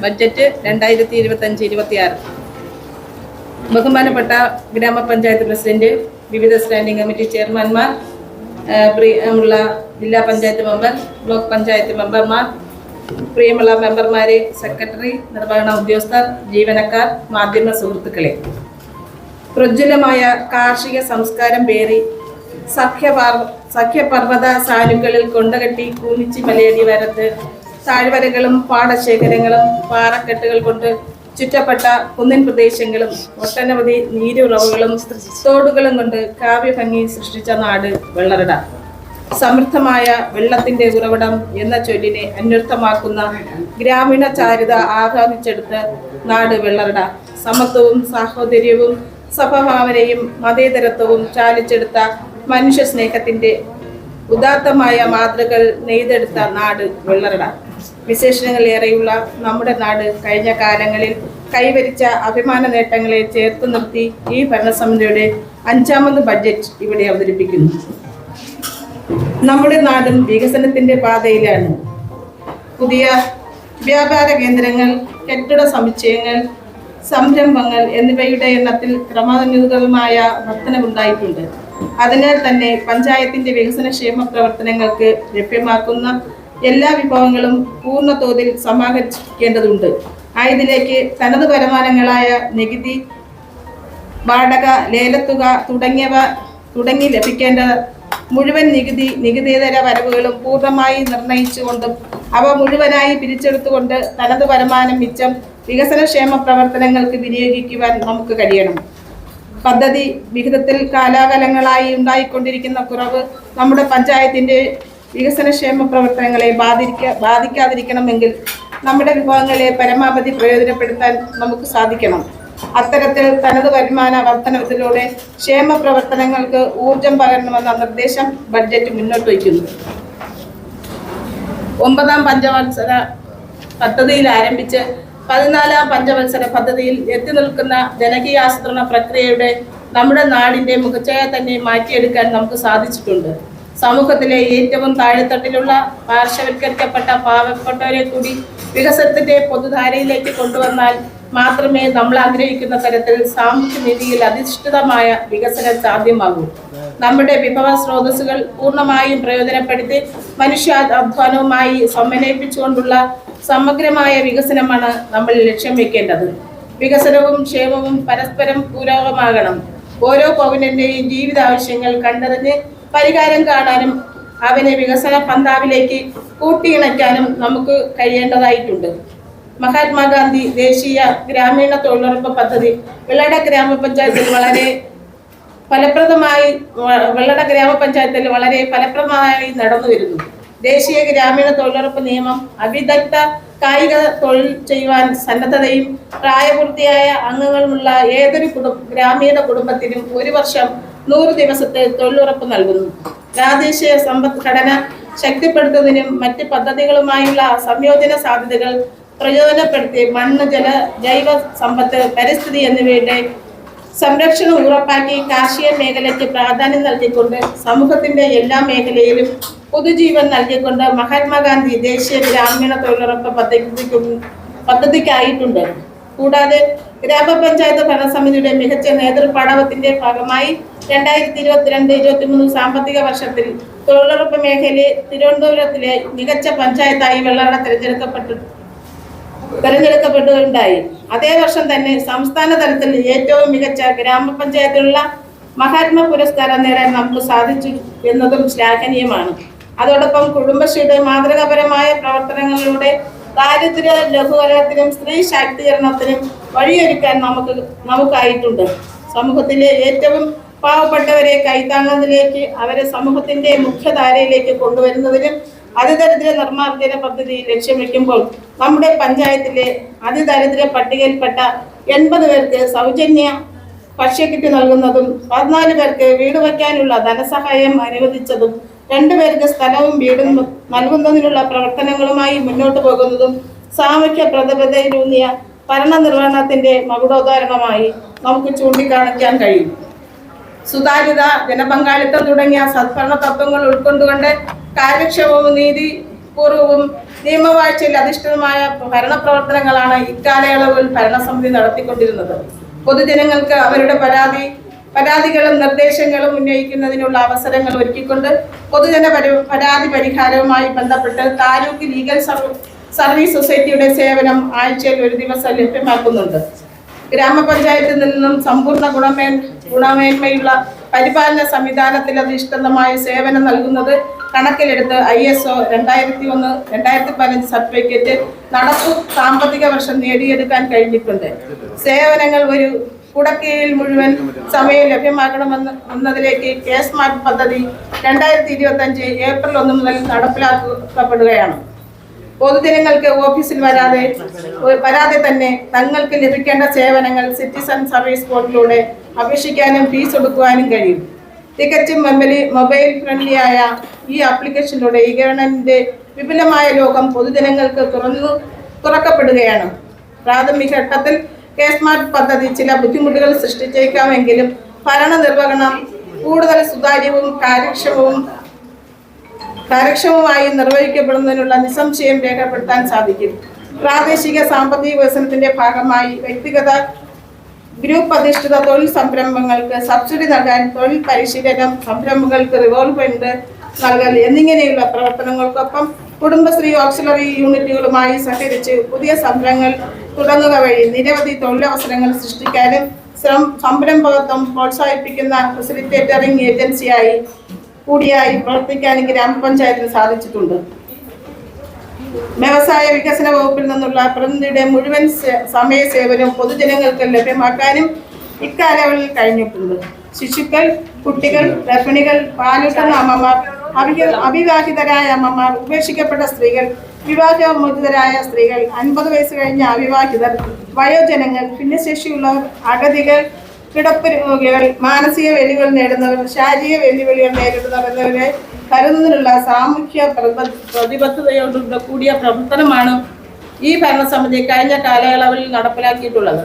Budget രണ്ടായിരത്തി ഇരുപത്തി അഞ്ച് ഇരുപത്തി ആറ് ബഹുമാനപ്പെട്ട ഗ്രാമപഞ്ചായത്ത് പ്രസിഡന്റ് വിവിധ സ്റ്റാൻഡിംഗ് കമ്മിറ്റി ചെയർമാൻമാർ പ്രിയമുള്ള ജില്ലാ പഞ്ചായത്ത് മെമ്പർ ബ്ലോക്ക് പഞ്ചായത്ത് മെമ്പർമാർ പ്രിയമുള്ള മെമ്പർമാരെ സെക്രട്ടറി നിർവഹണ ഉദ്യോഗസ്ഥർ ജീവനക്കാർ മാധ്യമ സുഹൃത്തുക്കളെ. പ്രജ്വലമായ കാർഷിക സംസ്കാരം പേറി സഖ്യപാർ സഖ്യപർവത സാലുകളിൽ കൊണ്ടകെട്ടി കൂലിച്ചി മലയടി വരത്ത് താഴ്വരകളും പാടശേഖരങ്ങളും പാറക്കെട്ടുകൾ കൊണ്ട് ചുറ്റപ്പെട്ട കുന്നിൻ പ്രദേശങ്ങളും ഒട്ടനവധി നീരുറവുകളും തോടുകളും കൊണ്ട് കാവ്യഭംഗി സൃഷ്ടിച്ച നാട് വെള്ളറട. സമൃദ്ധമായ വെള്ളത്തിന്റെ ഉറവിടം എന്ന ചൊല്ലിനെ അന്വർത്ഥമാക്കുന്ന ഗ്രാമീണ ചാരിത ആഹ്വാനിച്ചെടുത്ത് നാട് വെള്ളറട. സമത്വവും സാഹോദര്യവും സഭഭാവനയും മതേതരത്വവും ചാലിച്ചെടുത്ത മനുഷ്യ സ്നേഹത്തിന്റെ ഉദാത്തമായ മാതൃകൾ നെയ്തെടുത്ത നാട് വെള്ളറട. വിശേഷണങ്ങൾ ഏറെയുള്ള നമ്മുടെ നാട് കഴിഞ്ഞ കാലങ്ങളിൽ കൈവരിച്ച അഭിമാന നേട്ടങ്ങളെ ചേർത്ത് നിർത്തി ഈ ഭരണസമിതിയുടെ അഞ്ചാമത് ബഡ്ജറ്റ് ഇവിടെ അവതരിപ്പിക്കുന്നു. നമ്മുടെ നാടും വികസനത്തിന്റെ പാതയിലാണ്. പുതിയ വ്യാപാര കേന്ദ്രങ്ങൾ കെട്ടിട സമുച്ചയങ്ങൾ സംരംഭങ്ങൾ എന്നിവയുടെ എണ്ണത്തിൽ ക്രമാനുഗതമായ വർധനവുണ്ടായിട്ടുണ്ട്. അതിനാൽ തന്നെ പഞ്ചായത്തിന്റെ വികസനക്ഷേമ പ്രവർത്തനങ്ങൾക്ക് ലഭ്യമാക്കുന്ന എല്ലാ വിഭവങ്ങളും പൂർണ തോതിൽ സമാഹരിക്കേണ്ടതുണ്ട്. ആയതിലേക്ക് തനത് വരുമാനങ്ങളായ നികുതി വാടക ലേലത്തുക തുടങ്ങിയവ തുടങ്ങി ലഭിക്കേണ്ട മുഴുവൻ നികുതി നികുതിതര വരവുകളും പൂർണമായി നിർണയിച്ചുകൊണ്ടും അവ മുഴുവനായി പിരിച്ചെടുത്തുകൊണ്ട് തനത് വരുമാനം മിച്ചം വികസനക്ഷേമ പ്രവർത്തനങ്ങൾക്ക് വിനിയോഗിക്കുവാൻ നമുക്ക് കഴിയണം. പദ്ധതി വിഹിതത്തിൽ കാലാകാലങ്ങളായി ഉണ്ടായിക്കൊണ്ടിരിക്കുന്ന കുറവ് നമ്മുടെ പഞ്ചായത്തിന്റെ വികസനക്ഷേമ പ്രവർത്തനങ്ങളെ ബാധിക്ക ബാധിക്കാതിരിക്കണമെങ്കിൽ നമ്മുടെ വിഭവങ്ങളെ പരമാവധി പ്രയോജനപ്പെടുത്താൻ നമുക്ക് സാധിക്കണം. അത്തരത്തിൽ തനത് വരുമാന വർധനത്തിലൂടെ ക്ഷേമ പ്രവർത്തനങ്ങൾക്ക് ഊർജം പകരണമെന്ന നിർദ്ദേശം ബഡ്ജറ്റ് മുന്നോട്ട് വയ്ക്കുന്നു. ഒമ്പതാം പഞ്ചവത്സര പദ്ധതിയിൽ ആരംഭിച്ച് പതിനാലാം പഞ്ചവത്സര പദ്ധതിയിൽ എത്തി നിൽക്കുന്ന ജനകീയാസൂത്രണ പ്രക്രിയയുടെ നമ്മുടെ നാടിന്റെ മുഖച്ഛായ തന്നെ മാറ്റിയെടുക്കാൻ നമുക്ക് സാധിച്ചിട്ടുണ്ട്. സമൂഹത്തിലെ ഏറ്റവും താഴെത്തട്ടിലുള്ള പാർശ്വവൽക്കരിക്കപ്പെട്ട പാവപ്പെട്ടവരെ കൂടി വികസനത്തിന്റെ പൊതുധാരയിലേക്ക് കൊണ്ടുവന്നാൽ മാത്രമേ നമ്മൾ ആഗ്രഹിക്കുന്ന തരത്തിൽ സാമൂഹ്യ നീതിയിൽ അധിഷ്ഠിതമായ വികസനം സാധ്യമാകൂ. നമ്മുടെ വിഭവ സ്രോതസ്സുകൾ പൂർണമായും പ്രയോജനപ്പെടുത്തി മനുഷ്യ അധ്വാനവുമായി സമന്വയിപ്പിച്ചുകൊണ്ടുള്ള സമഗ്രമായ വികസനമാണ് നമ്മൾ ലക്ഷ്യം വെക്കേണ്ടത്. വികസനവും ക്ഷേമവും പരസ്പരം പൂരകമാകണം ഓരോ പൗരന്റെയും ജീവിതാവശ്യങ്ങൾ കണ്ടറിഞ്ഞ് പരിഹാരം കാണാനും അവനെ വികസന പന്താവിലേക്ക് കൂട്ടിയിണയ്ക്കാനും നമുക്ക് കഴിയേണ്ടതായിട്ടുണ്ട്. മഹാത്മാഗാന്ധി ദേശീയ ഗ്രാമീണ തൊഴിലുറപ്പ് പദ്ധതി വെള്ളട ഗ്രാമപഞ്ചായത്തിൽ വളരെ ഫലപ്രദമായി വെള്ളട ഗ്രാമപഞ്ചായത്തിൽ വളരെ ഫലപ്രദമായി നടന്നു വരുന്നു. ദേശീയ ഗ്രാമീണ തൊഴിലുറപ്പ് നിയമം അവിദഗ്ധ കായിക തൊഴിൽ ചെയ്യുവാൻ സന്നദ്ധതയും പ്രായപൂർത്തിയായ അംഗങ്ങളുമുള്ള ഏതൊരു കുടുംബ ഗ്രാമീണ കുടുംബത്തിനും ഒരു വർഷം നൂറ് ദിവസത്തെ തൊഴിലുറപ്പ് നൽകുന്നു. പ്രാദേശിക സമ്പദ്ഘടന ശക്തിപ്പെടുത്തുന്നതിനും മറ്റ് പദ്ധതികളുമായുള്ള സംയോജന സാധ്യതകൾ പ്രയോജനപ്പെടുത്തി മണ്ണ് ജല ജൈവ സമ്പത്ത് പരിസ്ഥിതി എന്നിവയുടെ സംരക്ഷണം ഉറപ്പാക്കി കാർഷിക മേഖലയ്ക്ക് പ്രാധാന്യം നൽകിക്കൊണ്ട് സമൂഹത്തിന്റെ എല്ലാ മേഖലയിലും പൊതുജീവൻ നൽകിക്കൊണ്ട് മഹാത്മാഗാന്ധി ദേശീയ ഗ്രാമീണ തൊഴിലുറപ്പ് പദ്ധതിക്ക് പദ്ധതിക്കായിട്ടുണ്ട്. കൂടാതെ ഗ്രാമപഞ്ചായത്ത് ഭരണസമിതിയുടെ മികച്ച നേതൃപാടവത്തിന്റെ ഭാഗമായി രണ്ടായിരത്തി ഇരുപത്തിരണ്ട് ഇരുപത്തിമൂന്ന് സാമ്പത്തിക വർഷത്തിൽ തൊഴിലുറപ്പ് മേഖലയിൽ തിരുവനന്തപുരത്തിലെ മികച്ച പഞ്ചായത്തായി വെള്ളാട തിരഞ്ഞെടുക്കപ്പെട്ടു. തെരഞ്ഞെടുക്കപ്പെടുകയുണ്ടായി അതേ വർഷം തന്നെ സംസ്ഥാന തലത്തിൽ ഏറ്റവും മികച്ച ഗ്രാമപഞ്ചായത്തിലുള്ള മഹാത്മ പുരസ്കാരം നേടാൻ നമുക്ക് സാധിച്ചു എന്നതും ശ്ലാഘനീയമാണ്. അതോടൊപ്പം കുടുംബശ്രീയുടെ മാതൃകാപരമായ പ്രവർത്തനങ്ങളിലൂടെ ദാരിദ്ര്യ ലഘൂകരണത്തിനും സ്ത്രീ ശാക്തീകരണത്തിനും വഴിയൊരുക്കാൻ നമുക്ക് നമുക്കായിട്ടുണ്ട്. സമൂഹത്തിലെ ഏറ്റവും പാവപ്പെട്ടവരെ കൈത്താങ്ങുന്നതിലേക്ക് അവരെ സമൂഹത്തിന്റെ മുഖ്യധാരയിലേക്ക് കൊണ്ടുവരുന്നതിനും അതിദരിദ്ര നിർമ്മാർജന പദ്ധതി ലക്ഷ്യം വെക്കുമ്പോൾ നമ്മുടെ പഞ്ചായത്തിലെ അതിദരിദ്ര പട്ടികയിൽപ്പെട്ട എൺപത് പേർക്ക് സൗജന്യ ഭക്ഷ്യക്കിറ്റ് നൽകുന്നതും പതിനാല് പേർക്ക് വീട് വയ്ക്കാനുള്ള ധനസഹായം അനുവദിച്ചതും രണ്ടുപേർക്ക് സ്ഥലവും വീടും നൽകുന്നതിനുള്ള പ്രവർത്തനങ്ങളുമായി മുന്നോട്ട് പോകുന്നതും സാമൂഹ്യ പ്രതിബദ്ധതയിലൂന്നിയ ഭരണനിർവഹണത്തിന്റെ മകുടോദാഹരണമായി നമുക്ക് ചൂണ്ടിക്കാണിക്കാൻ കഴിയും. സുതാര്യത ജനപങ്കാളിത്തം തുടങ്ങിയ സദ്ഭരണ തത്വങ്ങൾ ഉൾക്കൊണ്ടുകൊണ്ട് കാര്യക്ഷമവും നീതിപൂർവവും നിയമവാഴ്ചയിൽ അധിഷ്ഠിതമായ ഭരണപ്രവർത്തനങ്ങളാണ് ഇക്കാലയളവിൽ ഭരണസമിതി നടത്തിക്കൊണ്ടിരുന്നത്. പൊതുജനങ്ങൾക്ക് അവരുടെ പരാതി പരാതികളും നിർദ്ദേശങ്ങളും ഉന്നയിക്കുന്നതിനുള്ള അവസരങ്ങൾ ഒരുക്കിക്കൊണ്ട് പൊതുജന പരി- പരാതി പരിഹാരവുമായി ബന്ധപ്പെട്ട് താലൂക്ക് ലീഗൽ സർവീസ് സൊസൈറ്റിയുടെ സേവനം ആഴ്ചയിൽ ഒരു ദിവസം ലഭ്യമാക്കുന്നുണ്ട്. ഗ്രാമപഞ്ചായത്തിൽ നിന്നും സമ്പൂർണ ഗുണമേ ഗുണമേന്മയുള്ള പരിപാലന സംവിധാനത്തിൽ അധിഷ്ഠിതമായ സേവനം നൽകുന്നത് കണക്കിലെടുത്ത് ഐ എസ് ഒ രണ്ടായിരത്തി ഒന്ന് രണ്ടായിരത്തി പതിനഞ്ച് സർട്ടിഫിക്കറ്റ് നടപ്പു സാമ്പത്തിക വർഷം നേടിയെടുക്കാൻ കഴിഞ്ഞിട്ടുണ്ട്. സേവനങ്ങൾ ഒരു കുടക്കീഴിൽ മുഴുവൻ സമയം ലഭ്യമാക്കണമെന്ന് എന്നതിലേക്ക് കെ സ്മാർട്ട് പദ്ധതി രണ്ടായിരത്തി ഇരുപത്തി അഞ്ച് ഏപ്രിൽ ഒന്ന് മുതൽ നടപ്പിലാക്കപ്പെടുകയാണ്. പൊതുജനങ്ങൾക്ക് ഓഫീസിൽ വരാതെ വരാതെ തന്നെ തങ്ങൾക്ക് ലഭിക്കേണ്ട സേവനങ്ങൾ സിറ്റിസൺ സർവീസ് പോർട്ടലിലൂടെ അപേക്ഷിക്കാനും ഫീസ് കൊടുക്കുവാനും കഴിയും. തികച്ചും മെമ്പലി മൊബൈൽ ഫ്രണ്ട്ലി ആയ ഈ ആപ്ലിക്കേഷനിലൂടെ ഈ ഗവൺമെന്റിന്റെ വിപുലമായ ലോകം പൊതുജനങ്ങൾക്ക് തുറന്നു തുറക്കപ്പെടുകയാണ്. പ്രാഥമിക ഘട്ടത്തിൽ കെ സ്മാർട്ട് പദ്ധതി ചില ബുദ്ധിമുട്ടുകൾ സൃഷ്ടിച്ചേക്കാമെങ്കിലും ഭരണ നിർവഹണം കൂടുതൽ സുതാര്യവും കാര്യക്ഷമവും കാര്യക്ഷമമായി നിർവഹിക്കപ്പെടുന്നതിനുള്ള നിസ്സംശയം രേഖപ്പെടുത്താൻ സാധിക്കും. പ്രാദേശിക സാമ്പത്തിക വികസനത്തിന്റെ ഭാഗമായി വ്യക്തിഗത ഗ്രൂപ്പ് അധിഷ്ഠിത തൊഴിൽ സംരംഭങ്ങൾക്ക് സബ്സിഡി നൽകാൻ തൊഴിൽ പരിശീലനം സംരംഭങ്ങൾക്ക് റിവോൾവ് ഫണ്ട് നൽകൽ എന്നിങ്ങനെയുള്ള പ്രവർത്തനങ്ങൾക്കൊപ്പം കുടുംബശ്രീ ഓക്സിലറി യൂണിറ്റുകളുമായി സഹകരിച്ച് പുതിയ സംരംഭങ്ങൾ തുടങ്ങുക വഴി നിരവധി തൊഴിലവസരങ്ങൾ സൃഷ്ടിക്കാനും സംരംഭകത്വം പ്രോത്സാഹിപ്പിക്കുന്ന ഫെസിലിറ്റേറ്ററിംഗ് ഏജൻസിയായി കൂടിയായി പ്രവർത്തിക്കാനും ഗ്രാമപഞ്ചായത്തിന് സാധിച്ചിട്ടുണ്ട്. വ്യവസായ വികസന വകുപ്പിൽ നിന്നുള്ള പ്രതിനിധിയുടെ മുഴുവൻ സമയ സേവനവും പൊതുജനങ്ങൾക്ക് ലഭ്യമാക്കാനും ഇക്കാലയളവിൽ കഴിഞ്ഞിട്ടുണ്ട്. ശിശുക്കൾ കുട്ടികൾ ഗർഭിണികൾ പാലുട്ടുന്ന അമ്മമാർ അവിവാഹിതരായ അമ്മമാർ ഉപേക്ഷിക്കപ്പെട്ട സ്ത്രീകൾ വിവാഹമോചിതരായ സ്ത്രീകൾ അൻപത് വയസ്സ് കഴിഞ്ഞ അവിവാഹിതർ വയോജനങ്ങൾ ഭിന്നശേഷിയുള്ളവർ അഗതികൾ കിടപ്പ് രോഗികൾ മാനസിക വെല്ലുവിളികൾ നേടുന്നവർ ശാരീരിക വെല്ലുവിളികൾ നേരിടുന്നവർ എന്നിവരെ കരുതുന്നതിനുള്ള സാമൂഹ്യ പ്രതിബദ്ധതയോടുള്ള കൂടിയ പ്രവർത്തനമാണ് ഈ ഭരണസമിതി കഴിഞ്ഞ കാലയളവിൽ നടപ്പിലാക്കിയിട്ടുള്ളത്.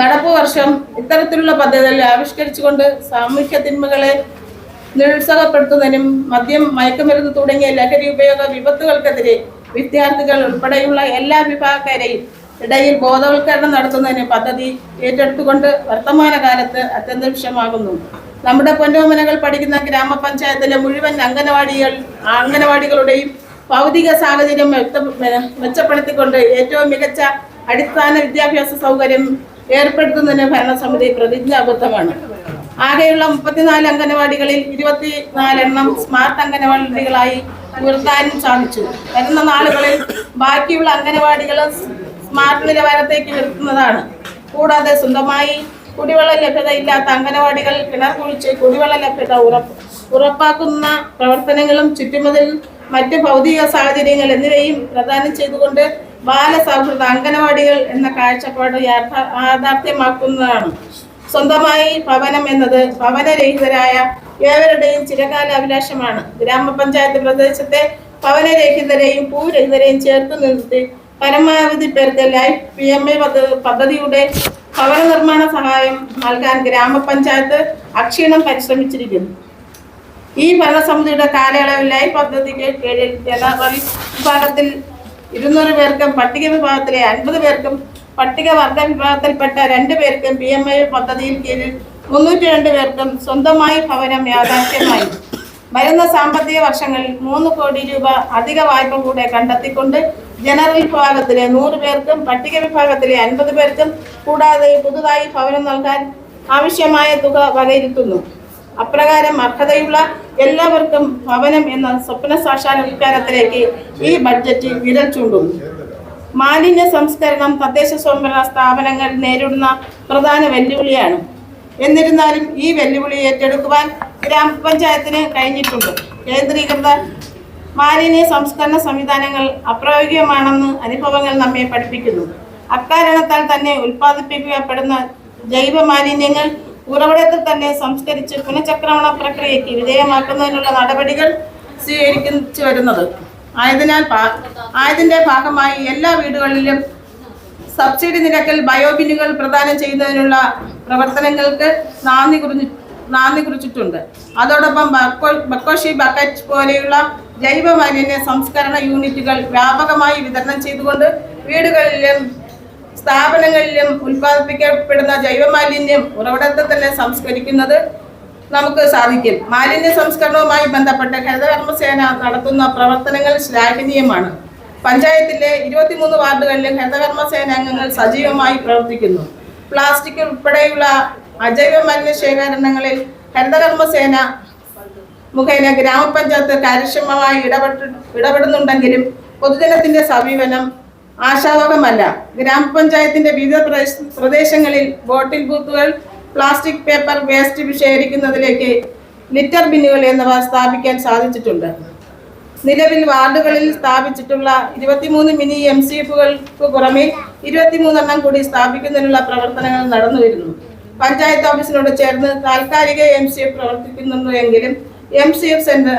നടപ്പ് വർഷം ഇത്തരത്തിലുള്ള പദ്ധതികൾ ആവിഷ്കരിച്ചുകൊണ്ട് സാമൂഹ്യ തിന്മകളെ നിരുത്സാഹപ്പെടുത്തുന്നതിനും മദ്യം മയക്കുമരുന്ന് തുടങ്ങിയ ലഹരി ഉപയോഗ വിപത്തുകൾക്കെതിരെ വിദ്യാർത്ഥികൾ ഉൾപ്പെടെയുള്ള എല്ലാ വിഭാഗക്കാരെയും ഇടയിൽ ബോധവൽക്കരണം നടത്തുന്നതിന് പദ്ധതി ഏറ്റെടുത്തുകൊണ്ട് വർത്തമാനകാലത്ത് അത്യന്താപേക്ഷമാകുന്നു. നമ്മുടെ പൊന്നോമനകൾ പഠിക്കുന്ന ഗ്രാമപഞ്ചായത്തിലെ മുഴുവൻ അംഗനവാടികൾ അംഗനവാടികളുടെയും ഭൗതിക സാഹചര്യം മെച്ചപ്പെടുത്തിക്കൊണ്ട് ഏറ്റവും മികച്ച അടിസ്ഥാന വിദ്യാഭ്യാസ സൗകര്യം ഏർപ്പെടുത്തുന്നതിന് ഭരണസമിതി പ്രതിജ്ഞാബദ്ധമാണ്. ആകെയുള്ള മുപ്പത്തിനാല് അംഗനവാടികളിൽ ഇരുപത്തിനാലെണ്ണം സ്മാർട്ട് അംഗനവാടികളായി ഉയർത്താനും സാധിച്ചു. വരുന്ന നാളുകളിൽ ബാക്കിയുള്ള അംഗനവാടികൾ സ്മാർട്ട് നിലവാരത്തേക്ക് ഉയർത്തുന്നതാണ് കൂടാതെ സ്വന്തമായി കുടിവെള്ള ലഭ്യതയില്ലാത്ത അംഗനവാടികൾ കിണർ കുഴിച്ച് കുടിവെള്ള ലഭ്യത ഉറപ്പ് ഉറപ്പാക്കുന്ന പ്രവർത്തനങ്ങളും ചുറ്റുമതിൽ മറ്റ് ഭൗതിക സാഹചര്യങ്ങൾ എന്നിവയും പ്രദാനം ചെയ്തുകൊണ്ട് ബാലസൗഹൃദ അംഗനവാടികൾ എന്ന കാഴ്ചപ്പാട് യാഥാ യാഥാർത്ഥ്യമാക്കുന്നതാണ്. സ്വന്തമായി ഭവനം എന്നത് ഭവനരഹിതരായ ഏവരുടെയും ചിരകാല അഭിലാഷമാണ്. ഗ്രാമപഞ്ചായത്ത് പ്രദേശത്തെ ഭവനരഹിതരെയും ഭൂരഹിതരെയും ചേർത്ത് നിർത്തി പരമാവധി പേർക്ക് ലൈഫ് പി എം എ പദ്ധതിയുടെ ഭവന നിർമ്മാണ സഹായം നൽകാൻ ഗ്രാമപഞ്ചായത്ത് അക്ഷീണം പരിശ്രമിച്ചിരിക്കുന്നു. ഈ ഭരണസമിതിയുടെ കാലയളവിൽ ലൈഫ് പദ്ധതിക്ക് കീഴിൽ ജനറൽ വിഭാഗത്തിൽ ഇരുന്നൂറ് പേർക്കും പട്ടിക വിഭാഗത്തിലെ അൻപത് പേർക്കും പട്ടികവർഗ വിഭാഗത്തിൽപ്പെട്ട രണ്ട് പേർക്കും പി എം ഐ പദ്ധതിയിൽ കീഴിൽ മുന്നൂറ്റി രണ്ട് പേർക്കും സ്വന്തമായി ഭവനം യാഥാർത്ഥ്യമായി. വരുന്ന സാമ്പത്തിക വർഷങ്ങളിൽ മൂന്ന് കോടി രൂപ അധിക വായ്പ കൂടെ കണ്ടെത്തിക്കൊണ്ട് ജനറൽ വിഭാഗത്തിലെ നൂറ് പേർക്കും പട്ടിക വിഭാഗത്തിലെ അൻപത് പേർക്കും കൂടാതെ പുതുതായി ഭവനം നൽകാൻ ആവശ്യമായ തുക വകയിരുത്തുന്നു. അപ്രകാരം അർഹതയുള്ള എല്ലാവർക്കും ഭവനം എന്ന സ്വപ്ന സാക്ഷാത്കാരത്തിലേക്ക് ഈ ബഡ്ജറ്റ് വിരൽ ചൂണ്ടുന്നു മാലിന്യ സംസ്കരണം തദ്ദേശ സ്വയംഭരണ സ്ഥാപനങ്ങൾ നേരിടുന്ന പ്രധാന വെല്ലുവിളിയാണ്. എന്നിരുന്നാലും ഈ വെല്ലുവിളി ഏറ്റെടുക്കുവാൻ ഗ്രാമപഞ്ചായത്തിന് കഴിഞ്ഞിട്ടുണ്ട്. കേന്ദ്രീകൃത മാലിന്യ സംസ്കരണ സംവിധാനങ്ങൾ അപ്രായോഗികമാണെന്ന് അനുഭവങ്ങൾ നമ്മെ പഠിപ്പിക്കുന്നു. അക്കാരണത്താൽ തന്നെ ഉൽപ്പാദിപ്പിക്കപ്പെടുന്ന ജൈവ മാലിന്യങ്ങൾ ഉറവിടത്തിൽ തന്നെ സംസ്കരിച്ച് പുനഃചക്രമണ പ്രക്രിയയ്ക്ക് വിധേയമാക്കുന്നതിനുള്ള നടപടികൾ സ്വീകരിച്ചു വരുന്നത്. ആയതിനാൽ ആയതിന്റെ ഭാഗമായി എല്ലാ വീടുകളിലും സബ്സിഡി നിരക്കിൽ ബയോബിനുകൾ പ്രദാനം ചെയ്യുന്നതിനുള്ള പ്രവർത്തനങ്ങൾക്ക് നാന്ദി കുറിഞ്ഞു നാന്ദി കുറിച്ചിട്ടുണ്ട്. അതോടൊപ്പം ബക്കോ ബക്കോഷി ബക്കറ്റ് പോലെയുള്ള ജൈവ മാലിന്യ സംസ്കരണ യൂണിറ്റുകൾ വ്യാപകമായി വിതരണം ചെയ്തുകൊണ്ട് വീടുകളിലും സ്ഥാപനങ്ങളിലും ഉൽപ്പാദിപ്പിക്കപ്പെടുന്ന ജൈവ മാലിന്യം ഉറവിടത്തിൽ തന്നെ സംസ്കരിക്കുന്നത് നമുക്ക് സാധിക്കും. മാലിന്യ സംസ്കരണവുമായി ബന്ധപ്പെട്ട് ഹരിതകർമ്മസേന നടത്തുന്ന പ്രവർത്തനങ്ങൾ ശ്ലാഘനീയമാണ്. പഞ്ചായത്തിലെ ഇരുപത്തിമൂന്ന് വാർഡുകളിലും ഹരിതകർമ്മസേന അംഗങ്ങൾ സജീവമായി പ്രവർത്തിക്കുന്നു. പ്ലാസ്റ്റിക് ഉൾപ്പെടെയുള്ള അജൈവ മാലിന്യ ശേഖരണങ്ങളിൽ ഹരിതകർമ്മസേന മുഖേന ഗ്രാമപഞ്ചായത്ത് കാര്യക്ഷമമായി ഇടപെട്ട് ഇടപെടുന്നുണ്ടെങ്കിലും പൊതുജനത്തിന്റെ സമീപനം ആശാവഹമല്ല ഗ്രാമപഞ്ചായത്തിന്റെ വിവിധ പ്രദേശ- പ്രദേശങ്ങളിൽ ബോട്ടിൽ ബൂത്തുകൾ പ്ലാസ്റ്റിക് പേപ്പർ വേസ്റ്റ് ശേഖരിക്കുന്നതിലേക്ക് ലിറ്റർ ബിന്നുകൾ എന്നിവ സ്ഥാപിക്കാൻ സാധിച്ചിട്ടുണ്ട്. നിലവിൽ വാർഡുകളിൽ സ്ഥാപിച്ചിട്ടുള്ള ഇരുപത്തിമൂന്ന് മിനി എം സി എഫുകൾക്ക് പുറമെ ഇരുപത്തിമൂന്നെണ്ണം കൂടി സ്ഥാപിക്കുന്നതിനുള്ള പ്രവർത്തനങ്ങൾ നടന്നുവരുന്നു. പഞ്ചായത്ത് ഓഫീസിനോട് ചേർന്ന് താൽക്കാലിക എം സി എഫ് പ്രവർത്തിക്കുന്നുണ്ട് എങ്കിലും M C F centre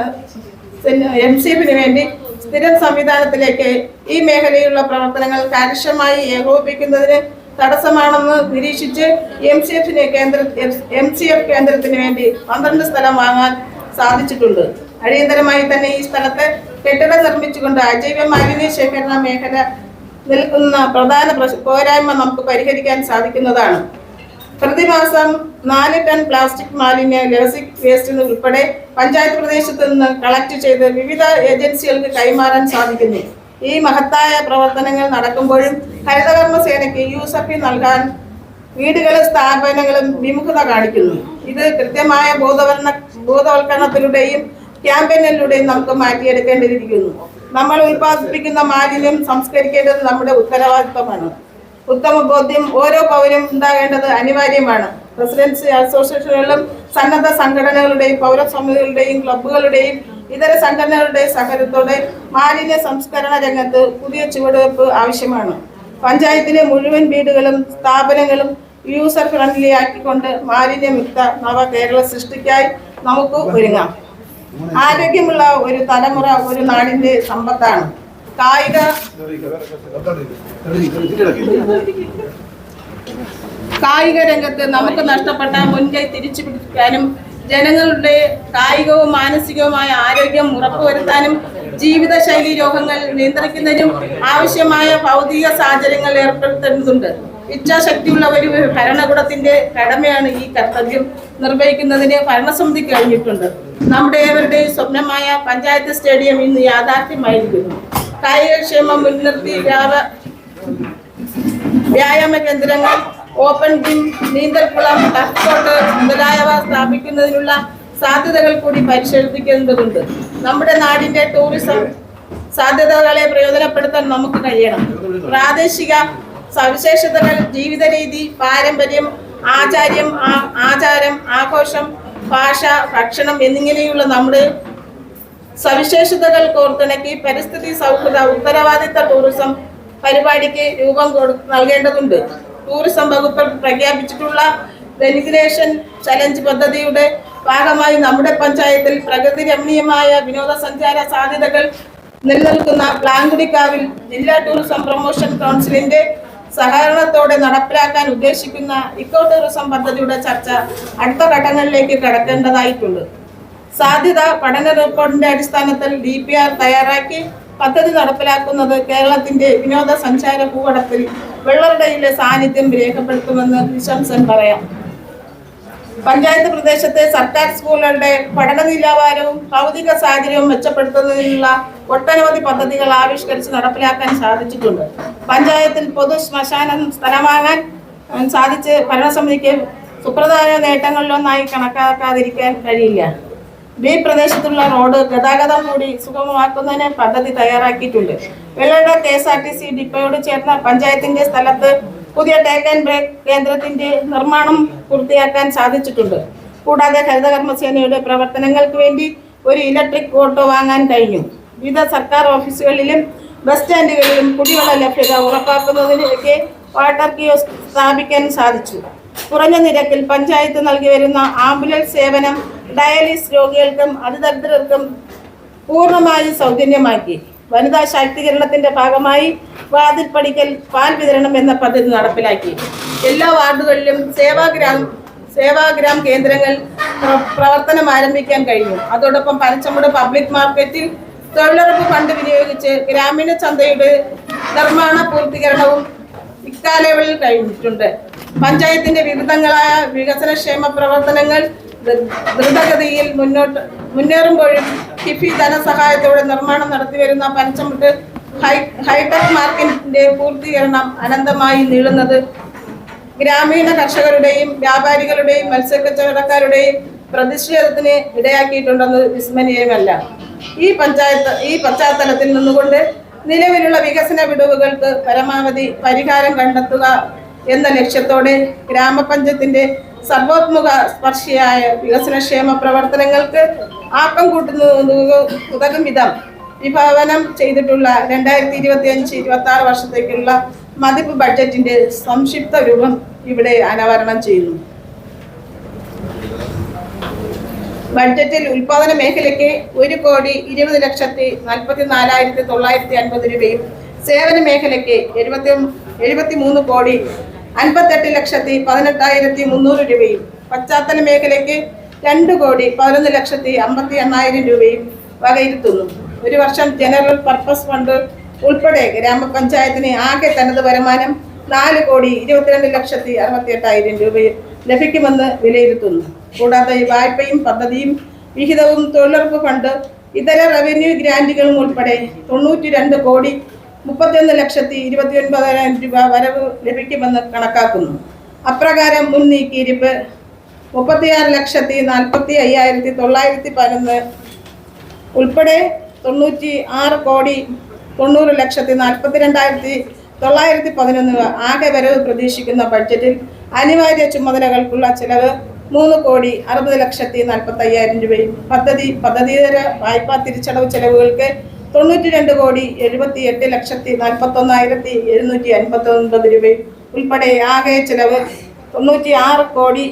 M C എഫിന് വേണ്ടി സ്ഥിരം സംവിധാനത്തിലേക്ക് ഈ മേഖലയിലുള്ള പ്രവർത്തനങ്ങൾ കാര്യക്ഷമമായി ഏകോപിപ്പിക്കുന്നതിന് തടസ്സമാണെന്ന് നിരീക്ഷിച്ച് എം സി എഫിന് കേന്ദ്ര എം സി എഫ് കേന്ദ്രത്തിന് വേണ്ടി പന്ത്രണ്ട് സ്ഥലം വാങ്ങാൻ സാധിച്ചിട്ടുണ്ട്. അടിയന്തരമായി തന്നെ ഈ സ്ഥലത്തെ കെട്ടിടം നിർമ്മിച്ചുകൊണ്ട് അജൈവ മാലിന്യ ശേഖരണ മേഖല നിൽക്കുന്ന പ്രധാന പോരായ്മ നമുക്ക് പരിഹരിക്കാൻ സാധിക്കുന്നതാണ്. പ്രതിമാസം നാല് ടൺ പ്ലാസ്റ്റിക് മാലിന്യ ലേസിക് വേസ്റ്റ് ഉൾപ്പെടെ പഞ്ചായത്ത് പ്രദേശത്ത് നിന്ന് കളക്ട് ചെയ്ത് വിവിധ ഏജൻസികൾക്ക് കൈമാറാൻ സാധിക്കുന്നു. ഈ മഹത്തായ പ്രവർത്തനങ്ങൾ നടക്കുമ്പോഴും ഹരിതകർമ്മ സേനയ്ക്ക് യൂസർ ഫീ നൽകാൻ വീടുകളും സ്ഥാപനങ്ങളും വിമുഖത കാണിക്കുന്നു. ഇത് കൃത്യമായ ബോധവൽക്കരണ ബോധവൽക്കരണത്തിലൂടെയും ക്യാമ്പയിനിലൂടെയും നമുക്ക് മാറ്റിയെടുക്കേണ്ടിയിരിക്കുന്നു. നമ്മൾ ഉൽപ്പാദിപ്പിക്കുന്ന മാലിന്യം സംസ്കരിക്കേണ്ടത് നമ്മുടെ ഉത്തരവാദിത്വമാണ്. ഉത്തമ ബോധ്യം ഓരോ പൗരും ഉണ്ടാകേണ്ടത് അനിവാര്യമാണ്. റെസിഡൻസി അസോസിയേഷനുകളിലും സന്നദ്ധ സംഘടനകളുടെയും പൗരസമിതികളുടെയും ക്ലബ്ബുകളുടെയും ഇതര സംഘടനകളുടെ സഹകരണത്തോടെ മാലിന്യ സംസ്കരണ രംഗത്ത് പുതിയ ചുവടുവെപ്പ് ആവശ്യമാണ്. പഞ്ചായത്തിലെ മുഴുവൻ വീടുകളും സ്ഥാപനങ്ങളും യൂസർ ഫ്രണ്ട്ലി ആക്കിക്കൊണ്ട് മാലിന്യമുക്ത നവ കേരള സൃഷ്ടിക്കായി നമുക്ക് ഒരുങ്ങാം. ആരോഗ്യമുള്ള ഒരു തലമുറ ഒരു നാടിന്റെ സമ്പത്താണ്. കായിക കായിക രംഗത്ത് നമുക്ക് നഷ്ടപ്പെട്ട മുൻകൈ തിരിച്ചു പിടിക്കാനും ജനങ്ങളുടെ കായികവും മാനസികവുമായ ആരോഗ്യം ഉറപ്പുവരുത്താനും ജീവിതശൈലി രോഗങ്ങൾ നിയന്ത്രിക്കുന്നതിനും ആവശ്യമായ ഭൗതിക സാഹചര്യങ്ങൾ ഏർപ്പെടുത്തേണ്ടതുണ്ട് ഇച്ഛാശക്തിയുള്ള ഒരു ഭരണകൂടത്തിന്റെ കടമയാണ് ഈ കർത്തവ്യം നിർവഹിക്കുന്നതിന് ഭരണസമിതി കഴിഞ്ഞിട്ടുണ്ട്. നമ്മുടെ ഏവരുടെയും സ്വപ്നമായ പഞ്ചായത്ത് സ്റ്റേഡിയം ഇന്ന് യാഥാർത്ഥ്യമായിരിക്കുന്നു. കായികക്ഷേമം മുൻനിർത്തി വ്യാപ വ്യായാമ കേന്ദ്രങ്ങൾ ഓപ്പൺ ജിം നീന്തൽക്കുളം ടഫ് കോട്ട് മുതലായവ സ്ഥാപിക്കുന്നതിനുള്ള സാധ്യതകൾ കൂടി പരിശോധിക്കേണ്ടതുണ്ട്. നമ്മുടെ നാടിന്റെ ടൂറിസം സാധ്യതകളെ പ്രയോജനപ്പെടുത്താൻ നമുക്ക് കഴിയണം. പ്രാദേശിക സവിശേഷതകൾ ജീവിത രീതി പാരമ്പര്യം ആചാര്യം ആചാരം ആഘോഷം ഭാഷ ഭക്ഷണം എന്നിങ്ങനെയുള്ള നമ്മുടെ സവിശേഷതകൾ കോർത്തിണക്കി പരിസ്ഥിതി സൗഹൃദ ഉത്തരവാദിത്ത ടൂറിസം പരിപാടിക്ക് രൂപം നൽകേണ്ടതുണ്ട്. ടൂറിസം വകുപ്പ് പ്രഖ്യാപിച്ചിട്ടുള്ള ഡെലിഗ്രേഷൻ ചലഞ്ച് പദ്ധതിയുടെ ഭാഗമായി നമ്മുടെ പഞ്ചായത്തിൽ പ്രകൃതി രമണീയമായ വിനോദസഞ്ചാര സാധ്യതകൾ നിലനിൽക്കുന്ന പ്ലാങ്കുടിക്കാവിൽ ജില്ലാ ടൂറിസം പ്രൊമോഷൻ കൗൺസിലിന്റെ സഹകരണത്തോടെ നടപ്പിലാക്കാൻ ഉദ്ദേശിക്കുന്ന ഇക്കോ ടൂറിസം പദ്ധതിയുടെ ചർച്ച അടുത്ത ഘട്ടങ്ങളിലേക്ക് കടക്കേണ്ടതായിട്ടുണ്ട്. സാധ്യത പഠന റിപ്പോർട്ടിന്റെ അടിസ്ഥാനത്തിൽ ഡി പി ആർ തയ്യാറാക്കി പദ്ധതി നടപ്പിലാക്കുന്നത് കേരളത്തിന്റെ വിനോദസഞ്ചാര ഭൂപടത്തിൽ വെള്ളറടയിലെ സാന്നിധ്യം രേഖപ്പെടുത്തുമെന്ന് നിശംസൻ പറയാം. പഞ്ചായത്ത് പ്രദേശത്തെ സർക്കാർ സ്കൂളുകളുടെ പഠന നിലവാരവും ഭൗതിക സാഹചര്യവും മെച്ചപ്പെടുത്തുന്നതിനുള്ള ഒട്ടനവധി പദ്ധതികൾ ആവിഷ്കരിച്ച് നടപ്പിലാക്കാൻ സാധിച്ചിട്ടുണ്ട്. പഞ്ചായത്തിൽ പൊതു ശ്മശാനം സ്ഥലമാകാൻ സാധിച്ച് ഭരണസമിതിക്ക് സുപ്രധാന നേട്ടങ്ങളിലൊന്നായി കണക്കാക്കാതിരിക്കാൻ കഴിയില്ല. ഈ പ്രദേശത്തുള്ള റോഡ് ഗതാഗതം കൂടി സുഗമമാക്കുന്നതിന് പദ്ധതി തയ്യാറാക്കിയിട്ടുണ്ട്. വെള്ളയുടെ K S R T C ഡിപ്പോയോട് ചേർന്ന പഞ്ചായത്തിന്റെ സ്ഥലത്ത് പുതിയ ടേക്ക് ആൻഡ് ബ്രേക്ക് കേന്ദ്രത്തിന്റെ നിർമ്മാണം പൂർത്തിയാക്കാൻ സാധിച്ചിട്ടുണ്ട്. കൂടാതെ ഹരിതകർമ്മസേനയുടെ പ്രവർത്തനങ്ങൾക്ക് വേണ്ടി ഒരു ഇലക്ട്രിക് ഓട്ടോ വാങ്ങാൻ കഴിഞ്ഞു. വിവിധ സർക്കാർ ഓഫീസുകളിലും ബസ് സ്റ്റാൻഡുകളിലും കുടിവെള്ള ലഭ്യത ഉറപ്പാക്കുന്നതിനൊക്കെ വാട്ടർ കിയോസ്ക് സ്ഥാപിക്കാൻ സാധിച്ചു. കുറഞ്ഞ നിരക്കിൽ പഞ്ചായത്ത് നൽകി വരുന്ന ആംബുലൻസ് സേവനം ഡയാലിസ് രോഗികൾക്കും അതിദഗ്ധർക്കും പൂർണമായും സൗജന്യമാക്കി. വനിതാ ശാക്തീകരണത്തിന്റെ ഭാഗമായി വാതിൽ പടിക്കൽ പാൽ വിതരണം എന്ന പദ്ധതി നടപ്പിലാക്കി. എല്ലാ വാർഡുകളിലും സേവാഗ്രാം സേവാഗ്രാം കേന്ദ്രങ്ങൾ പ്ര- പ്രവർത്തനം ആരംഭിക്കാൻ കഴിഞ്ഞു. അതോടൊപ്പം പനച്ചമുട് പബ്ലിക് മാർക്കറ്റിൽ തൊഴിലുറപ്പ് ഫണ്ട് വിനിയോഗിച്ച് ഗ്രാമീണ ചന്തയുടെ നിർമ്മാണ പൂർത്തീകരണവും ഇക്കാലയളവിൽ കഴിഞ്ഞിട്ടുണ്ട്. പഞ്ചായത്തിന്റെ വിവിധങ്ങളായ വികസനക്ഷേമ പ്രവർത്തനങ്ങൾ ദ്രുതഗതിയിൽ മുന്നോട്ട് മുന്നേറുമ്പോഴും കിഫി ധനസഹായത്തോടെ നിർമ്മാണം നടത്തിവരുന്ന വരുന്ന ഹൈ ഹൈടെക് മാർക്കറ്റിന്റെ പൂർത്തീകരണം അനന്തമായി നീളുന്നത് ഗ്രാമീണ കർഷകരുടെയും വ്യാപാരികളുടെയും മത്സ്യക്കച്ചവടക്കാരുടെയും പ്രതിഷേധത്തിന് ഇടയാക്കിയിട്ടുണ്ടെന്ന് വിസ്മരണീയമല്ല. ഈ പഞ്ചായത്ത് ഈ പശ്ചാത്തലത്തിൽ നിന്നുകൊണ്ട് നിലവിലുള്ള വികസന വിടവുകൾക്ക് പരമാവധി പരിഹാരം കണ്ടെത്തുക എന്ന ലക്ഷ്യത്തോടെ ഗ്രാമപഞ്ചായത്തിന്റെ സർവോത്മുഖ സ്പർശിയായ വികസനക്ഷേമ പ്രവർത്തനങ്ങൾക്ക് ആക്കം കൂട്ടുന്ന ഉതകും വിധം വിഭാവനം ചെയ്തിട്ടുള്ള രണ്ടായിരത്തി ഇരുപത്തി അഞ്ച് ഇരുപത്തി ആറ് വർഷത്തേക്കുള്ള മതിപ്പ് ബഡ്ജറ്റിന്റെ സംക്ഷിപ്ത രൂപം ഇവിടെ അനാവരണം ചെയ്യുന്നു. ബഡ്ജറ്റിൽ ഉൽപാദന മേഖലയ്ക്ക് ഒരു കോടി ഇരുപത് ലക്ഷത്തി നാൽപ്പത്തി നാലായിരത്തി തൊള്ളായിരത്തി അൻപത് രൂപയും സേവന മേഖലയ്ക്ക് എഴുപത്തി എഴുപത്തി മൂന്ന് കോടി അൻപത്തെട്ട് ലക്ഷത്തി പതിനെട്ടായിരത്തി മുന്നൂറ് രൂപയും പശ്ചാത്തല മേഖലയ്ക്ക് രണ്ട് കോടി പതിനൊന്ന് ലക്ഷത്തി അമ്പത്തി എണ്ണായിരം രൂപയും വകയിരുത്തുന്നു. ഒരു വർഷം ജനറൽ പർപ്പസ് ഫണ്ട് ഉൾപ്പെടെ ഗ്രാമപഞ്ചായത്തിന് ആകെ തനത് വരുമാനം നാല് കോടി ഇരുപത്തിരണ്ട് ലക്ഷത്തി അറുപത്തി എട്ടായിരം രൂപയും ലഭിക്കുമെന്ന് വിലയിരുത്തുന്നു. കൂടാതെ വായ്പയും പദ്ധതിയും വിഹിതവും തൊഴിലുറപ്പ് ഫണ്ട് ഇതര റവന്യൂ ഗ്രാന്റുകളും ഉൾപ്പെടെ തൊണ്ണൂറ്റി രണ്ട് കോടി മുപ്പത്തിയൊന്ന് ലക്ഷത്തി ഇരുപത്തി ഒൻപതിനായിരം രൂപ വരവ് ലഭിക്കുമെന്ന് കണക്കാക്കുന്നു. അപ്രകാരം മുൻ നീക്കിയിരിപ്പ് മുപ്പത്തിയാറ് ലക്ഷത്തി നാൽപ്പത്തി അയ്യായിരത്തി തൊള്ളായിരത്തി പതിനൊന്ന് ഉൾപ്പെടെ തൊണ്ണൂറ്റി ആറ് കോടി തൊണ്ണൂറ് ലക്ഷത്തി നാൽപ്പത്തി രണ്ടായിരത്തി തൊള്ളായിരത്തി പതിനൊന്ന് ആകെ വരവ് പ്രതീക്ഷിക്കുന്ന ബഡ്ജറ്റിൽ അനിവാര്യ ചുമതലകൾക്കുള്ള ചെലവ് മൂന്ന് കോടി അറുപത് ലക്ഷത്തി നാൽപ്പത്തി അയ്യായിരം രൂപയും പദ്ധതി പദ്ധതിതര വായ്പാ തിരിച്ചടവ് ചെലവുകൾക്ക് തൊണ്ണൂറ്റി രണ്ട് കോടി എഴുപത്തി എട്ട് ലക്ഷത്തി നാൽപ്പത്തി ഒന്നായിരത്തി എഴുന്നൂറ്റി അൻപത്തി ഒൻപത് രൂപയും ഉൾപ്പെടെ ആകെ ചെലവ് തൊണ്ണൂറ്റി ആറ് കോടി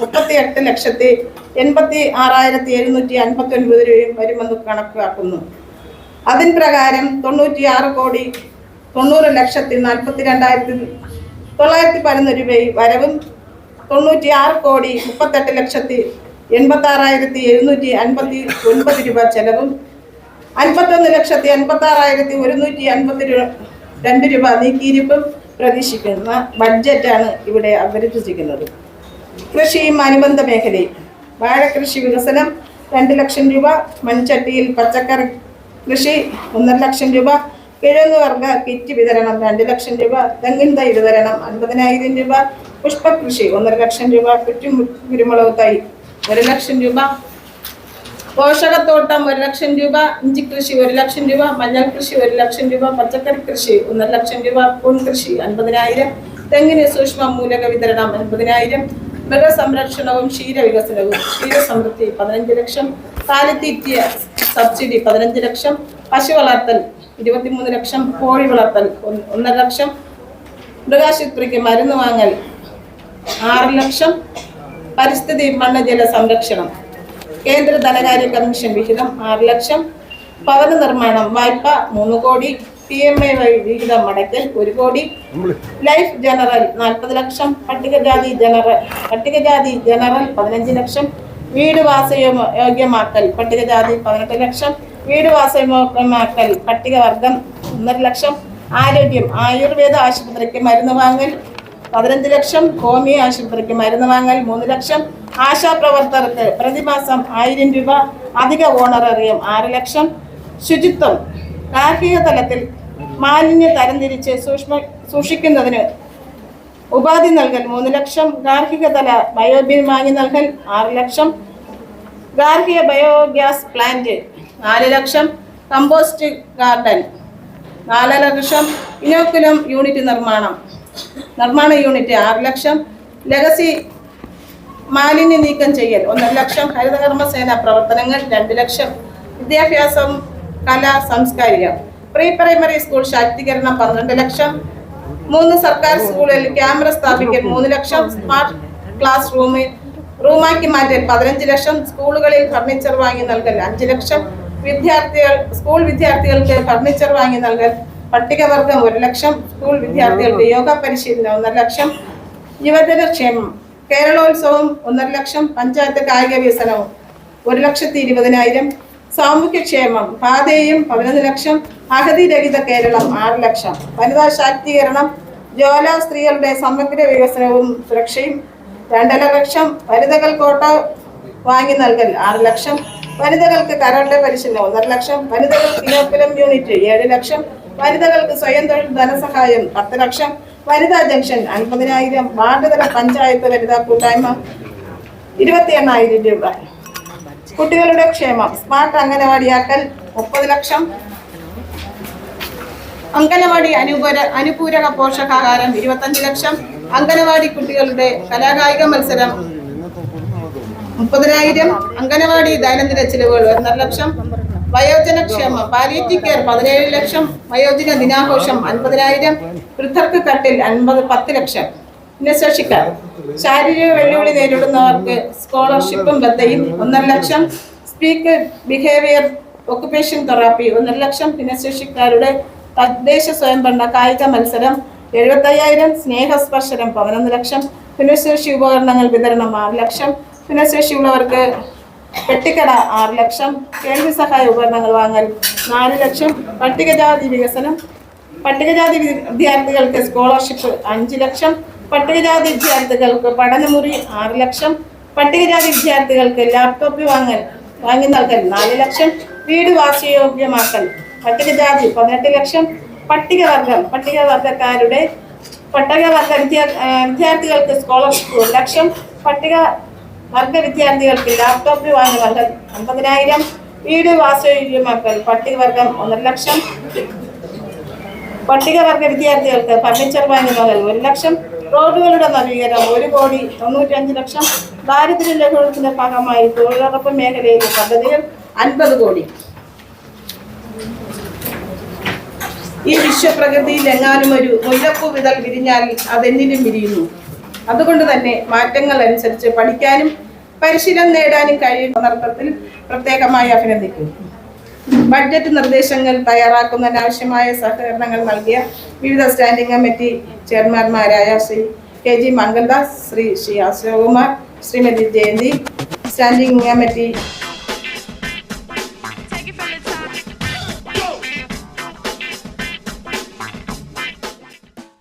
മുപ്പത്തി എട്ട് ലക്ഷത്തി എൺപത്തി ആറായിരത്തി എഴുന്നൂറ്റി അൻപത്തി ഒൻപത് രൂപയും വരുമെന്ന് കണക്കാക്കുന്നു. അതിൻ പ്രകാരം തൊണ്ണൂറ്റി ആറ് കോടി തൊണ്ണൂറ് ലക്ഷത്തി നാൽപ്പത്തി രണ്ടായിരത്തി തൊള്ളായിരത്തി പതിനൊന്ന് രൂപയും വരവും തൊണ്ണൂറ്റി ആറ് കോടി മുപ്പത്തെട്ട് ലക്ഷത്തി എൺപത്തി ആറായിരത്തി എഴുന്നൂറ്റി അൻപത്തി ഒൻപത് രൂപ ചെലവും അൻപത്തൊന്ന് ലക്ഷത്തി അൻപത്തി ആറായിരത്തി ഒരുന്നൂറ്റി അൻപത്തി രണ്ട് രൂപ നീക്കിയിരിപ്പ് പ്രതീക്ഷിക്കുന്ന ബഡ്ജറ്റാണ് ഇവിടെ അവതരിപ്പിച്ചിരിക്കുന്നത്. കൃഷിയും അനുബന്ധ മേഖലയും വാഴകൃഷി വികസനം രണ്ട് ലക്ഷം രൂപ മൺചട്ടിയിൽ പച്ചക്കറി കൃഷി ഒന്നര ലക്ഷം രൂപ കിഴങ്ങ് വർഗ കിറ്റ് വിതരണം രണ്ട് ലക്ഷം രൂപ തെങ്ങിൻ തൈ വിതരണം അൻപതിനായിരം രൂപ പുഷ്പകൃഷി ഒന്നര ലക്ഷം രൂപ കുറ്റും കുരുമുളക് തൈ ഒരു ലക്ഷം രൂപ പോഷകത്തോട്ടം ഒരു ലക്ഷം രൂപ ഇഞ്ചി കൃഷി ഒരു ലക്ഷം രൂപ മഞ്ഞൾ കൃഷി ഒരു ലക്ഷം രൂപ പച്ചക്കറി കൃഷി ഒന്നര ലക്ഷം രൂപ പൂൺ കൃഷി അൻപതിനായിരം തെങ്ങിന് സൂക്ഷ്മ മൂലക വിതരണം അൻപതിനായിരം മൃഗസംരക്ഷണവും ക്ഷീരവികസനവും ക്ഷീരസമൃദ്ധി പതിനഞ്ച് ലക്ഷം കാലിത്തീറ്റിയ സബ്സിഡി പതിനഞ്ച് ലക്ഷം പശു വളർത്തൽ ഇരുപത്തിമൂന്ന് ലക്ഷം കോഴി വളർത്തൽ ഒന്ന് ഒന്നര ലക്ഷം മൃഗാശുപത്രിക്ക് മരുന്ന് വാങ്ങൽ ആറ് ലക്ഷം പരിസ്ഥിതി മണ്ണ് ജല സംരക്ഷണം കേന്ദ്ര ധനകാര്യ കമ്മീഷൻ വിഹിതം ആറ് ലക്ഷം. ഭവന നിർമ്മാണം വായ്പ മൂന്ന് കോടി. പി എം എ വൈ വിഹിതം അടയ്ക്കൽ ഒരു കോടി. ലൈഫ് ജനറൽ നാൽപ്പത് ലക്ഷം. പട്ടികജാതി ജനറൽ പട്ടികജാതി ജനറൽ പതിനഞ്ച് ലക്ഷം. വീട് വാസയോഗ്യമാക്കൽ പട്ടികജാതി പതിനെട്ട് ലക്ഷം. വീട് വാസയോഗ്യമാക്കൽ പട്ടികവർഗം ഒന്നര ലക്ഷം. ആരോഗ്യം ആയുർവേദ ആശുപത്രിക്ക് മരുന്ന് വാങ്ങൽ പതിനഞ്ച് ലക്ഷം ഹോമിയോ ആശുപത്രിക്ക് മരുന്ന് വാങ്ങൽ മൂന്ന് ലക്ഷം ആശാപ്രവർത്തകർക്ക് പ്രതിമാസം ആയിരം രൂപ അധിക ഓണററിയം ആറ് ലക്ഷം. ശുചിത്വം ഗാർഹിക തലത്തിൽ മാലിന്യ തരംതിരിച്ച് സൂക്ഷ്മ സൂക്ഷിക്കുന്നതിന് ഉപാധി നൽകൽ മൂന്ന് ലക്ഷം. ഗാർഹിക തല ബയോബിൻ വാങ്ങി നൽകൽ ആറ് ലക്ഷം. ഗാർഹിക ബയോഗ്യാസ് പ്ലാന്റ് നാല് ലക്ഷം. കമ്പോസ്റ്റ് ഗാർഡൻ നാലര ലക്ഷം. ഇനോക്കുലം യൂണിറ്റ് നിർമ്മാണം നിർമ്മാണ യൂണിറ്റ് ആറ് ലക്ഷം. ലെഗസി മാലിന്യ നീക്കം ചെയ്യൽ ഒന്നര ലക്ഷം. ഹരിതകർമ്മസേന പ്രവർത്തനങ്ങൾ രണ്ട് ലക്ഷം. വിദ്യാഭ്യാസം കല സാംസ്കാരികം. പ്രീ പ്രൈമറി സ്കൂൾ ശാക്തീകരണം പന്ത്രണ്ട് ലക്ഷം. മൂന്ന് സർക്കാർ സ്കൂളിൽ ക്യാമറ സ്ഥാപിക്കൽ മൂന്ന് ലക്ഷം. സ്മാർട്ട് ക്ലാസ് റൂമിൽ റൂമാക്കി മാറ്റൽ പതിനഞ്ച് ലക്ഷം. സ്കൂളുകളിൽ ഫർണിച്ചർ വാങ്ങി നൽകൽ അഞ്ച് ലക്ഷം. വിദ്യാർത്ഥികൾ സ്കൂൾ വിദ്യാർത്ഥികൾക്ക് ഫർണിച്ചർ വാങ്ങി നൽകൽ പട്ടികവർഗം ഒരു ലക്ഷം സ്കൂൾ വിദ്യാർത്ഥികൾക്ക് യോഗ പരിശീലനം ഒന്നര ലക്ഷം യുവജനക്ഷേമം കേരളോത്സവം ഒന്നര ലക്ഷം പഞ്ചായത്ത് കായിക വികസനവും ഒരു ലക്ഷത്തി ഇരുപതിനായിരം സാമൂഹ്യക്ഷേമം പാതയും പതിനൊന്ന് ലക്ഷം അഗതിരഹിത കേരളം ആറ് ലക്ഷം. വനിതാ ശാക്തീകരണം ജോല സ്ത്രീകളുടെ സമഗ്ര വികസനവും സുരക്ഷയും രണ്ടര ലക്ഷം വനിതകൾ കോട്ട വാങ്ങി നൽകൽ ആറ് ലക്ഷം വനിതകൾക്ക് കരണ്ട പരിശീലനം ഒന്നര ലക്ഷം വനിതകൾ യൂണിറ്റ് ഏഴ് ലക്ഷം വനിതകൾക്ക് സ്വയം തൊഴിൽ ധനസഹായം പത്ത് ലക്ഷം വനിതാ ജംഗ്ഷൻ അൻപതിനായിരം വാർഡുതല പഞ്ചായത്ത് വനിതാ കൂട്ടായ്മ ഇരുപത്തി എണ്ണായിരം രൂപ. കുട്ടികളുടെ ക്ഷേമം സ്മാർട്ട് അംഗനവാടിയാക്കൽ മുപ്പത് ലക്ഷം. അംഗനവാടി അനുപൂര അനുപൂരക പോഷകാഹാരം ഇരുപത്തഞ്ച് ലക്ഷം. അംഗനവാടി കുട്ടികളുടെ കലാകായിക മത്സരം മുപ്പതിനായിരം. അംഗനവാടി ദൈനംദിന ചിലവുകൾ ഒന്നര ലക്ഷം. വയോജന ക്ഷേമം പാലിയേറ്റീവ് കെയർ പതിനേഴ് ലക്ഷം വയോജന ദിനാഘോഷം അൻപതിനായിരം വൃദ്ധർക്ക് കട്ടിൽ അൻപത് പത്ത് ലക്ഷം. ഭിന്നശേഷിക്കാർ ശാരീരിക വെല്ലുവിളി നേരിടുന്നവർക്ക് സ്കോളർഷിപ്പും ബദ്ധയും ഒന്നര ലക്ഷം. സ്പീക്ക് ബിഹേവിയർ ഒക്കുപേഷൻ തെറാപ്പി ഒന്നര ലക്ഷം. ഭിന്നശേഷിക്കാരുടെ തദ്ദേശ സ്വയംഭരണ കായിക മത്സരം എഴുപത്തയ്യായിരം. സ്നേഹസ്പർശനം പതിനൊന്ന് ലക്ഷം. ഭിന്നശേഷി ഉപകരണങ്ങൾ വിതരണം ആറ് ലക്ഷം. ഭിന്നശേഷിയുള്ളവർക്ക് പെട്ടിക്കട ആറ് ലക്ഷം. കേൾവി സഹായ ഉപകരണങ്ങൾ വാങ്ങൽ നാല് ലക്ഷം. പട്ടികജാതി വികസനം. പട്ടികജാതി വിദ്യാർത്ഥികൾക്ക് സ്കോളർഷിപ്പ് അഞ്ച് ലക്ഷം. പട്ടികജാതി വിദ്യാർത്ഥികൾക്ക് പഠനമുറി ആറ് ലക്ഷം. പട്ടികജാതി വിദ്യാർത്ഥികൾക്ക് ലാപ്ടോപ്പ് വാങ്ങൽ വാങ്ങി നൽകൽ നാല് ലക്ഷം. വീട് വാസയോഗ്യമാക്കൽ പട്ടികജാതി പതിനെട്ട് ലക്ഷം. പട്ടികവർഗം പട്ടികവർഗക്കാരുടെ പട്ടികവർഗ വിദ്യാർത്ഥികൾക്ക് സ്കോളർഷിപ്പ് ഒരു ലക്ഷം. പട്ടിക വർഗ വിദ്യാർത്ഥികൾക്ക് ലാപ്ടോപ്പ് വാങ്ങി വർഗം അമ്പതിനായിരം. വീട് വാസയോഗ്യമാക്കൽ പട്ടികവർഗം ഒന്നര ലക്ഷം. പട്ടികവർഗ വിദ്യാർത്ഥികൾക്ക് ഫർണിച്ചർ വാങ്ങി നൽകൽ ഒരു ലക്ഷം. റോഡുകളുടെ നവീകരണം ഒരു കോടി തൊണ്ണൂറ്റഞ്ച് ലക്ഷം. ദാരിദ്ര്യ ലഘൂകരണത്തിന്റെ ഭാഗമായി തൊഴിലുറപ്പ് മേഖലയിലെ പദ്ധതികൾ അൻപത് കോടി. ഈ വിശ്വപ്രകൃതിയിൽ എങ്ങാനും ഒരു മുല്ലപ്പൂ വിതൽ വിരിഞ്ഞാൽ അതെന്നിലും വിരിയുന്നു. അതുകൊണ്ട് തന്നെ മാറ്റങ്ങൾ അനുസരിച്ച് പഠിക്കാനും പരിശീലനം നേടാനും കഴിയുന്ന സന്ദർഭത്തിൽ പ്രത്യേകമായി അഭിനന്ദിക്കുന്നു. ബഡ്ജറ്റ് നിർദ്ദേശങ്ങൾ തയ്യാറാക്കുന്നതിനാവശ്യമായ സഹകരണങ്ങൾ നൽകിയ വിവിധ standing committee ചെയർമാൻമാരായ Shri K G Mangaldas Shri Shri Ashokumar Shrimati Jayanthi standing committee